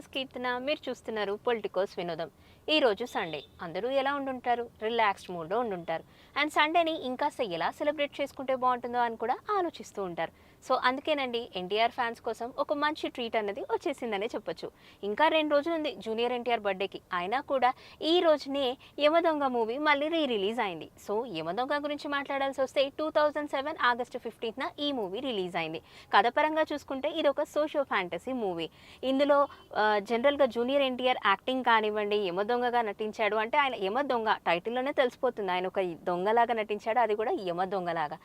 Is కీర్తన మీరు చూస్తున్నారు Politicos వినోదం. ఈ రోజు సండే అందరూ ఎలా ఉండుంటారు? రిలాక్స్డ్ మూడ్లో ఉండుంటారు. అండ్ సండేని ఇంకాస్త ఎలా సెలబ్రేట్ చేసుకుంటే బాగుంటుందో అని కూడా ఆలోచిస్తూ ఉంటారు. సో అందుకేనండి ఎన్టీఆర్ ఫ్యాన్స్ కోసం ఒక మంచి ట్రీట్ అన్నది వచ్చేసిందనే చెప్పొచ్చు. ఇంకా రెండు రోజులు ఉంది జూనియర్ ఎన్టీఆర్ బర్త్డేకి అయినా కూడా ఈ రోజునే యమదొంగ మూవీ మళ్ళీ రీ రిలీజ్ అయింది సో యమదొంగ గురించి మాట్లాడాల్సి వస్తే టూ థౌజండ్ సెవెన్ ఆగస్టు ఫిఫ్టీన్త్న ఈ మూవీ రిలీజ్ అయింది. కథపరంగా చూసుకుంటే ఇది ఒక సోషో ఫ్యాంటసీ మూవీ ఇందులో జనరల్గా జూనియర్ ఎన్టీఆర్ యాక్టింగ్ కానివ్వండి యమ దొంగగా నటించాడు అంటే ఆయన యమ దొంగ టైటిల్లోనే తెలిసిపోతుంది. ఆయన ఒక దొంగలాగా నటించాడు అది కూడా యమ దొంగలాగా.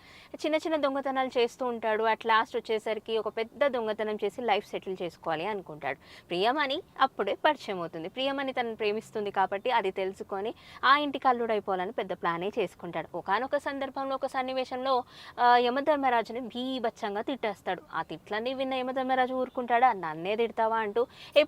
చిన్న చిన్న దొంగతనాలు చేస్తూ ఉంటాడు. అట్ లాస్ట్ వచ్చేసరికి ఒక పెద్ద దొంగతనం చేసి లైఫ్ సెటిల్ చేసుకోవాలి అనుకుంటాడు. ప్రియమణి అప్పుడే పరిచయం అవుతుంది. ప్రియమణి తనను ప్రేమిస్తుంది కాబట్టి అది తెలుసుకొని ఆ ఇంటికి అల్లుడు అయిపోవాలని పెద్ద ప్లానే చేసుకుంటాడు. ఒకనొక సందర్భంలో ఒక సన్నివేశంలో యమధర్మరాజుని బీభత్సంగా తిట్టేస్తాడు. ఆ తిట్లన్నీ విన్న యమధర్మరాజు ఊరుకుంటాడా? నన్నే తిడతావా అంటూ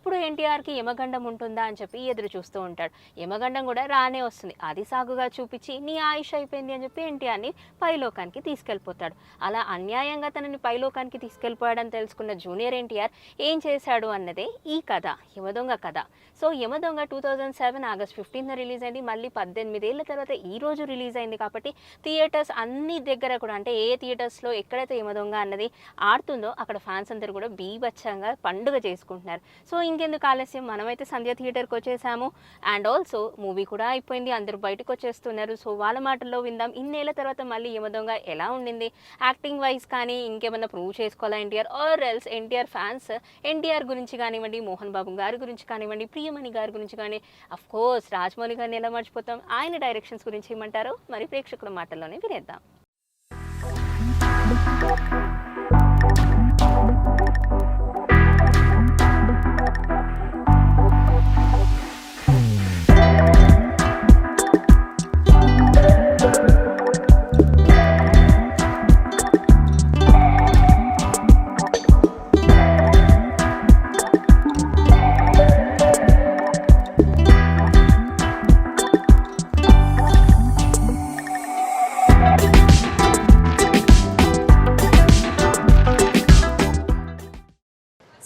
ఎప్పుడు ఎన్టీఆర్కి యమగండం ఉంటుందా అని చెప్పి ఎదురు చూస్తూ ఉంటాడు. యమగండం కూడా రానే వస్తుంది. అది సాగుగా చూపించి నీ ఆయుష్ అయిపోయింది అని చెప్పి ఎన్టీఆర్ని పైలోకానికి తీసుకెళ్ళిపోతాడు. అలా అన్యాయంగా తనని పైలోకానికి తీసుకెళ్ళిపోయాడని తెలుసుకున్న జూనియర్ ఎన్టీఆర్ ఏం చేశాడు అన్నదే ఈ కథ యమదొంగ కథ. So Yamadonga two thousand seven August fifteenth release అయింది. మళ్ళీ పద్దెనిమిది ఏళ్ళ తర్వాత ఈ రోజు రిలీజ్ అయింది కాబట్టి థియేటర్స్ అన్ని దగ్గర కూడా అంటే ఏ థియేటర్స్లో ఎక్కడైతే యమదొంగ అన్నది ఆడుతుందో అక్కడ ఫ్యాన్స్ అందరూ కూడా బీభత్సంగా పండుగ చేసుకుంటున్నారు. సో ఇంకెందుకు ఆలస్యం? మనమైతే సంధ్య థియేటర్కి వచ్చేసాము. అండ్ ఆల్సో మూవీ కూడా అయిపోయింది. అందరూ బయటకు వచ్చేస్తున్నారు. సో వాళ్ళ మాటల్లో విందాం. ఇన్నేళ్ళ తర్వాత మళ్ళీ యమదొంగ ఎలా ఉండింది? యాక్టింగ్ వైజ్ కానీ ఇంకేమన్నా ప్రూవ్ చేసుకోవాలా NTR? Or else NTR fans NTR గురించి కానివ్వండి మోహన్ బాబు గారి గురించి కానివ్వండి ప్రియమణి గారి గురించి కానీ అఫ్ కోర్స్ రాజమౌళి గారిని ఎలా మర్చిపోతాం? ఆయన డైరెక్షన్స్ గురించి ఏమంటారో మరి ప్రేక్షకుల మాటల్లోనే వినేద్దాం.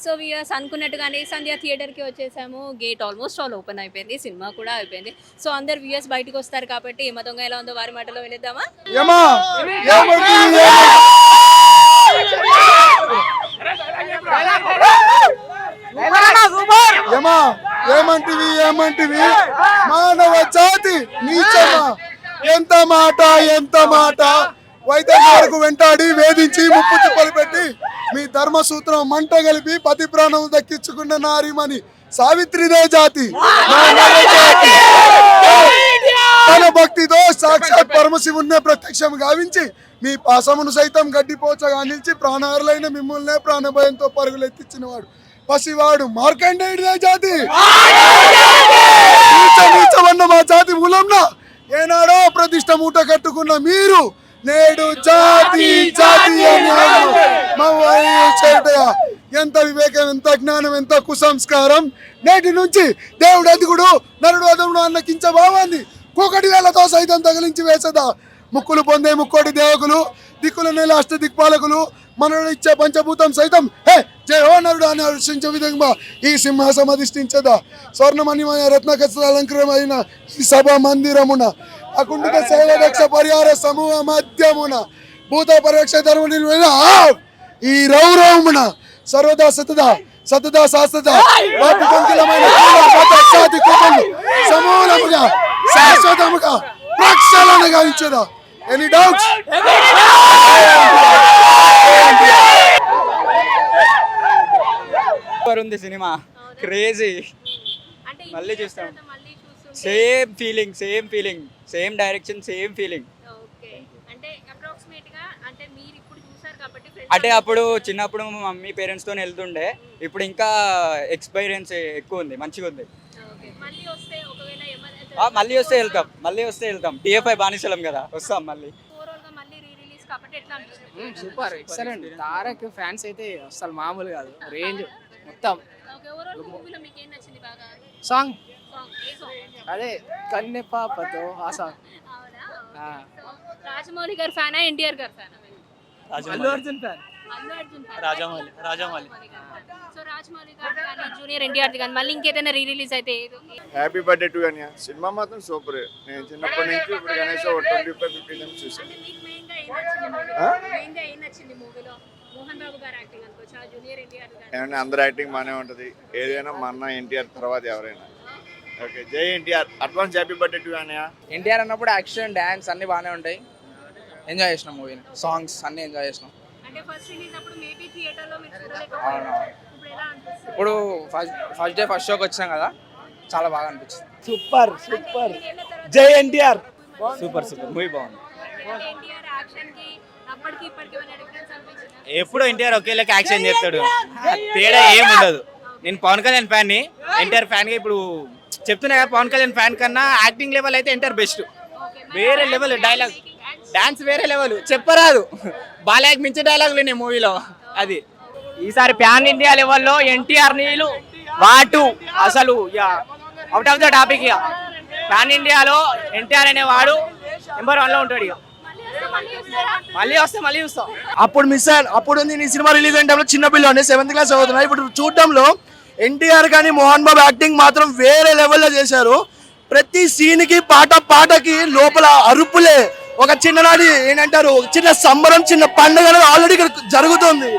సో వ్యూయర్స్ అనుకున్నట్టుగానే సంధ్య థియేటర్కి వచ్చేసాము. గేట్ ఆల్మోస్ట్ ఆల్ ఓపెన్ అయిపోయింది. సినిమా కూడా అయిపోయింది. సో అందరు వ్యూయర్స్ బయటకు వస్తారు కాబట్టి ఏమ దొంగ ఎలా ఉందో వారి మాటలో వినేద్దామా? ఏమంటివి ఏమంటివి? ఏమంటివి? మానవ జాతి నీచమా? ఎంత మాట? ఎంత మాట? వైద్యం వరకు వెంటాడి వేధించి ముప్పు తిప్పలు పెట్టి మీ ధర్మ సూత్రం మంట కలిపి పతి ప్రాణం దక్కించుకున్న నారిమని సావిత్రిదే జాతి. తన భక్తితో సాక్షాత్ పరమశివుణ్ణే ప్రత్యక్షం గావించి మీ పాసమును సైతం గడ్డిపోచగా నిలిచి ప్రాణారులైన మిమ్మల్నే ప్రాణభయంతో పరుగులెత్తించిన వాడు పసివాడు మార్కండేయుడిదే జాతి. నీచమన్న మా జాతి మూలంన ఏనాడో ప్రతిష్ట మూట కట్టుకున్న మీరు నేడు జాతి జాతి ఎంత వివేకం ఎంత జ్ఞానం ఎంత కుసంస్కారం? నేటి నుంచి దేవుడు అధికుడు నరుడు అదముడు అన్న కించ భావాన్ని కూకటి వేలతో సైతం తగిలించి వేసదా? ముక్కులు పొందే ముక్కోటి దేవకులు దిక్కుల నెల అష్ట దిక్పాలకులు మనడు ఇచ్చే పంచభూతం సైతం హే జయ నరుడు అని హర్షించే విధంగా ఈ సింహాసం అధిష్ఠించదా? స్వర్ణమణిమైన రత్నకస్త్ర అలంకరమైన ఈ సభ మందిరమున అకుంఠిత సేవ దక్ష పరిహార సమూహ మధ్యమున భూత పరోక్ష ధర్మ నిర్వహణ. ఈ రౌరవమున సర్వదా సతదా సతదా శాశ్వత వాటి సమూలముగా శాశ్వతముగా ప్రక్షాళన గావించదా. ఎనీ డౌట్స్ ఉంది సినిమా. క్రేజీ అంటే మళ్ళీ చూస్తాం. Same feeling same feeling same direction same feeling okay అంటే అప్రాక్సిమేట్గా అంటే మీరు ఇప్పుడు చూసారు కాబట్టి అంటే అప్పుడు చిన్నప్పుడు మా మమ్మీ పేరెంట్స్తో వెళ్తుండే. ఇప్పుడు ఇంకా ఎక్స్పీరియన్స్ ఎక్కువ ఉంది మంచిగా ఉంది. ఓకే మళ్ళీ వస్తే ఒకవేళ ఆ, మళ్ళీ వస్తే వెళ్తాం మళ్ళీ వస్తే వెళ్తాం. టీఎఫ్ఐ బానిసలం కదా వస్తాం మళ్ళీ. సూపర్ ఎక్సలెంట్ తారక్ ఫ్యాన్స్ అయితే అసలు మామూలు కాదు రేంజ్ మొత్తం. ఓకే ఓవరాల్ మూవీలో మీకు ఏం నచ్చింది బాగా? సాంగ్ సాంగ్ ఏ సాంగ్ అదే కన్నె పాపతో ఆ సాంగ్ అవునా? ఆ. సో రాజమౌళి గారి ఫ్యానా? ఎన్టీఆర్ గారి ఫ్యానా? అల్లు అర్జున్ ఫ్యాన్. రాజమౌళి రాజమౌళి. సో రాజమౌళి గారు కానీ జూనియర్ ఎన్టీఆర్ కానీ మళ్ళీ ఇంకేదైనా రీ రిలీజ్ అయితే ఏదో? హ్యాపీ బర్త్డే టు అని సినిమా మాత్రం సూపర్ నేను చిన్నప్పటి నుంచి ఇప్పుడు కనీసం ఒక ట్వంటీ ఫైవ్ ఫిఫ్టీ టైమ్స్ చూసాను అందరు యాక్టింగ్ బాగానే ఉంటుంది. ఏదైనా మా అన్న ఎన్టీఆర్ తర్వాత ఎవరైనా. ఓకే జై NTR. Advance happy birthday to NTR అన్నప్పుడు యాక్షన్ డ్యాన్స్ అన్ని బాగానే ఉంటాయి. ఎంజాయ్ చేసినాం మూవీని సాంగ్స్ అన్ని ఎంజాయ్ చేసినాం. అంటే ఫస్ట్ రిలీజ్ అప్పుడు మేబీ థియేటర్లో మీరు చూడలేకపోయారు. అవును. ఇప్పుడు ఫస్ట్ ఫస్ట్ డే ఫస్ట్ షోకి వచ్చాం కదా చాలా బాగా అనిపించింది. Super super. జై ఎన్టీఆర్. Super super. మూవీ బాగుంది. ఎన్టీఆర్ యాక్షన్కి అప్పటికి ఇప్పటికి ఏమైనా డిఫరెన్స్ అనిపించిందా? ఎప్పుడు ఎన్టీఆర్ ఒకేలాగా యాక్షన్ చేస్తాడు. తేడా ఏం ఉండదు నేను పవన్ కళ్యాణ్ ఫ్యాన్ని ఎన్టీఆర్ ఫ్యాన్గా ఇప్పుడు చెప్తున్నా కదా పవన్ కళ్యాణ్ ఫ్యాన్ కన్నా యాక్టింగ్ లెవెల్ అయితే ఎన్టీఆర్ బెస్ట్. వేరే లెవెల్ డైలాగ్ డాన్స్ వేరే లెవెల్ చెప్పరాదు. బాలయ్యకి మించి డైలాగులు ఉన్నాయి మూవీలో. అది. ఈసారి ప్యాన్ ఇండియా లెవెల్లో ఎన్టీఆర్ నీళ్ళు వాటు. అసలు అవుట్ ఆఫ్ ద టాపిక్ ఇక. ప్యాన్ ఇండియాలో ఎన్టీఆర్ అనేవాడు నెంబర్ వన్లో ఉంటాడు ఇక. మళ్ళీ వస్తే మళ్ళీ చూస్తాం. అప్పుడు మిస్ అయ్యాను అప్పుడు నేను ఈ సినిమా రిలీజ్ అయిన టైంలో చిన్న పిల్లని సెవెంత్ క్లాస్ చదువుతున్నా ఇప్పుడు చూడటంలో ఎన్టీఆర్ కానీ మోహన్ బాబు యాక్టింగ్ మాత్రం వేరే లెవెల్లో చేశారు. ప్రతి సీన్కి పాట పాటకి లోపల అరుపులే. ఒక చిన్ననాటి ఏంటంటారు చిన్న సంబరం చిన్న పండుగ ఆల్రెడీ ఇక్కడ జరుగుతుంది.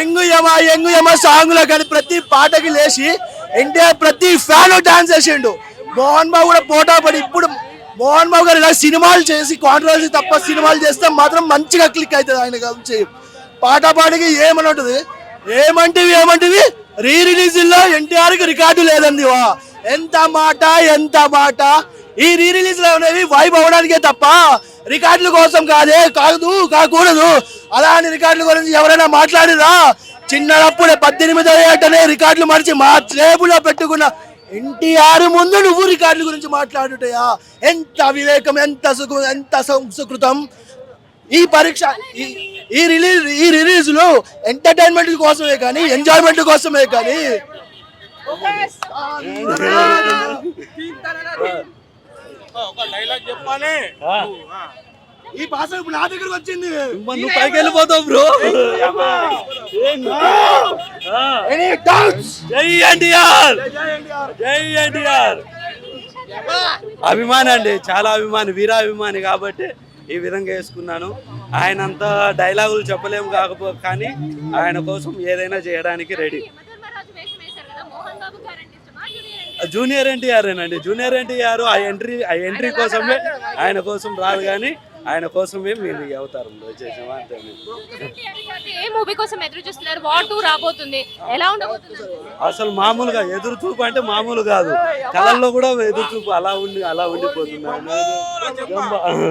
ఎంగు యమ ఎంగు యమ సాంగ్లో కానీ ప్రతి పాటకి లేచి ఎన్టీఆర్ ప్రతి ఫ్యాన్ డాన్స్ చేసిండు. మోహన్ బాబు కూడా పోటా పడి ఇప్పుడు మోహన్ బాబు గారు ఇలా సినిమాలు చేసి కాంట్రవర్సీ తప్ప సినిమాలు చేస్తే మాత్రం మంచిగా క్లిక్ అవుతుంది ఆయన గురించి పాట పాటకి ఏమని ఉంటుంది? ఏమంటివి ఏమంటివి? రీ రిలీజ్లో ఎన్టీఆర్కి రికార్డు లేదండి వా ఎంత మాట ఎంత మాట. ఈ రీ రిలీజ్లో అనేవి వైబ్ అవడానికే తప్ప రికార్డుల కోసం కాదే కాదు కాకూడదు. అలాంటి రికార్డుల గురించి ఎవరైనా మాట్లాడిరా? చిన్నప్పుడే పద్దెనిమిది ఏటనే రికార్డులు మరిచి మా జేబులో పెట్టుకున్న ఎన్టీఆర్ ముందు నువ్వు రికార్డుల గురించి మాట్లాడుటయా? ఎంత వివేకం ఎంత సుఖం ఎంత సంస్కృతం? ఈ పరీక్ష ఈ- ఈ రిలీజ్ ఈ రిలీజ్లు ఎంటర్టైన్మెంట్ కోసమే కానీ ఎంజాయ్మెంట్ కోసమే కానీ. ఈ భాష ఇప్పుడు నా దగ్గరకు వచ్చింది. నువ్వు పైకి వెళ్ళిపోతావు బ్రో doubts? జై ఎన్టీఆర్. జై ఎన్టీఆర్. అభిమాని అండి చాలా అభిమాని వీరాభిమాని కాబట్టి ఈ విధంగా వేసుకున్నాను. ఆయన అంత డైలాగులు చెప్పలేము కాకపో కానీ ఆయన కోసం ఏదైనా చేయడానికి రెడీ. జూనియర్ జూనియర్ ఎన్టీఆర్ అండి జూనియర్ ఎన్టీఆర్ ఆ ఎంట్రీ ఆ ఎంట్రీ కోసమే ఆయన కోసం రాదు కానీ ఆయన కోసమే మేము ఈ అవతారంలో అంతే ఏ మూవీ కోసం ఎదురు చూస్తున్నారు వార్ టూ రాబోతుంది ఎలా ఉండబోతుంది అసలు మామూలుగా ఎదురు చూపు అంటే మామూలు కాదు కళల్లో కూడా ఎదురు చూపు అలా ఉండి అలా ఉండిపోతున్నాను అది.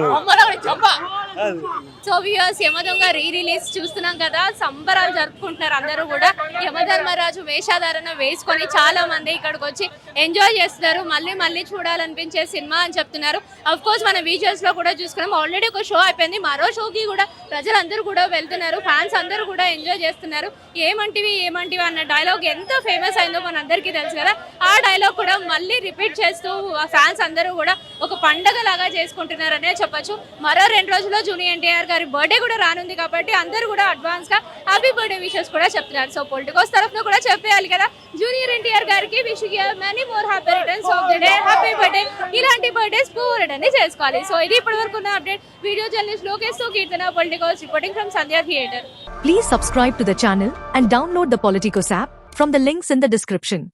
So viewers Yamadonga re release చూస్తున్నాం కదా. సంబరాలు జరుపుకుంటున్నారు అందరూ కూడా. యమధర్మరాజు వేషాధారణ వేసుకొని చాలా మంది ఇక్కడికి వచ్చి ఎంజాయ్ చేస్తున్నారు. మళ్ళీ మళ్ళీ చూడాలనిపించే సినిమా అని చెప్తున్నారు. అఫ్ కోర్స్ మన విజువల్స్లో కూడా చూసుకున్నాం. ఆల్రెడీ ఒక షో అయిపోయింది. మరో షోకి కూడా ప్రజలందరూ కూడా వెళ్తున్నారు. ఫ్యాన్స్ అందరూ కూడా ఎంజాయ్ చేస్తున్నారు. ఏమంటివి ఏమంటివి అన్న డైలాగ్ ఎంత ఫేమస్ అయిందో మన అందరికీ తెలుసు కదా. ఆ డైలాగ్ కూడా మళ్ళీ రిపీట్ చేస్తూ ఫ్యాన్స్ అందరూ కూడా ఒక పండగ లాగా చేసుకుంటున్నారనే చెప్పొచ్చు. మరో రెండు రోజుల్లో జూనియర్ ఎన్టీఆర్ గారి బర్త్డే కూడా రానుంది కాబట్టి అందరూ కూడా అడ్వాన్స్గా హ్యాపీ బర్త్డే విషెస్ కూడా చెప్తున్నారు. సో పొలిటికోస్ తరఫున కూడా చెప్పేయాలి కదా. జూనియర్ ఎన్టీఆర్ గారికి wish many more happy returns of the day happy birthday ఇలాంటి బర్త్డేస్ పూరడని చేసుకోవాలి. సో ఇది ఇప్పటి వరకు ఉన్న update video journalist లోకేష్తో Keerthana politicos reporting from Sandhya theatre Please subscribe to the channel and download the Politicos app from the links in the description.